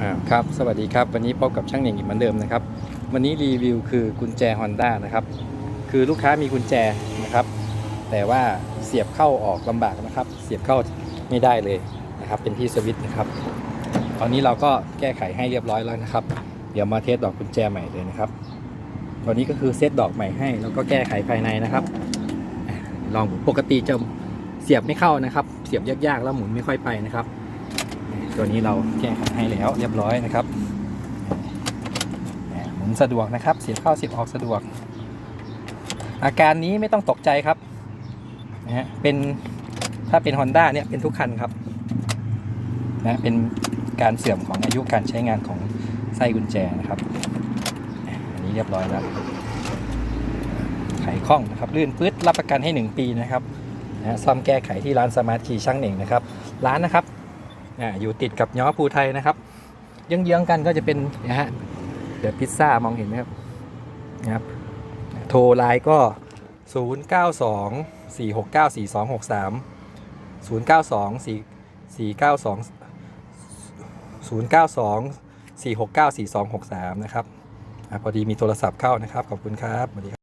อ่าครับ สวัสดีครับ วันนี้พบกับช่างเหน่งอีกเหมือนเดิมนะครับ วันนี้รีวิวคือกุญแจ Honda นะครับ คือลูกค้ามีกุญแจนะครับ แต่ว่าเสียบเข้าออกลำบากนะครับ เสียบเข้าไม่ได้เลยนะครับ เป็นที่สวิตช์นะครับ ตอนนี้เราก็แก้ไขให้เรียบร้อยแล้วนะครับ เดี๋ยวมาเทสดอกกุญแจใหม่เลยนะครับ ตอนนี้ก็คือเซตดอกใหม่ให้ แล้วก็แก้ไขภายในนะครับ ลองปกติจะเสียบไม่เข้านะครับ เสียบยากๆแล้วหมุนไม่ค่อยไปนะครับ ตัวนี้เราแก้ไขให้แล้วเรียบร้อยนะครับหมุนสะดวกนะครับ เสียบเข้าเสียบออกสะดวก อาการนี้ไม่ต้องตกใจครับนะฮะเป็นถ้าเป็น Honda เนี่ยเป็นทุกคันครับนะเป็นการเสื่อมของอายุการใช้งานของไส้กุญแจนะครับอันนี้เรียบร้อยแล้วไขข้องนะครับลื่นปื๊ดรับประกันให้ 1 ปีนะครับนะซ่อมแก้ไขที่ร้านสมาร์ทคีช่างเหน่งนะครับ ร้านนะครับ อ่าอยู่ติดกับย้อภูไทยนะครับเยื้องๆกันก็จะเป็นนะฮะเดี๋ยวพิซซ่ามองเห็นไหมครับนะครับ โทรไลน์ก็ 0 9 2 4 6 9 4 2 6 3 0 9 2 4 4 9 2 0 9 2 4 6 9 4 2 6 3 นะครับอพอดีมีโทรศัพท์เข้านะครับ ขอบคุณครับสวัสดีครับ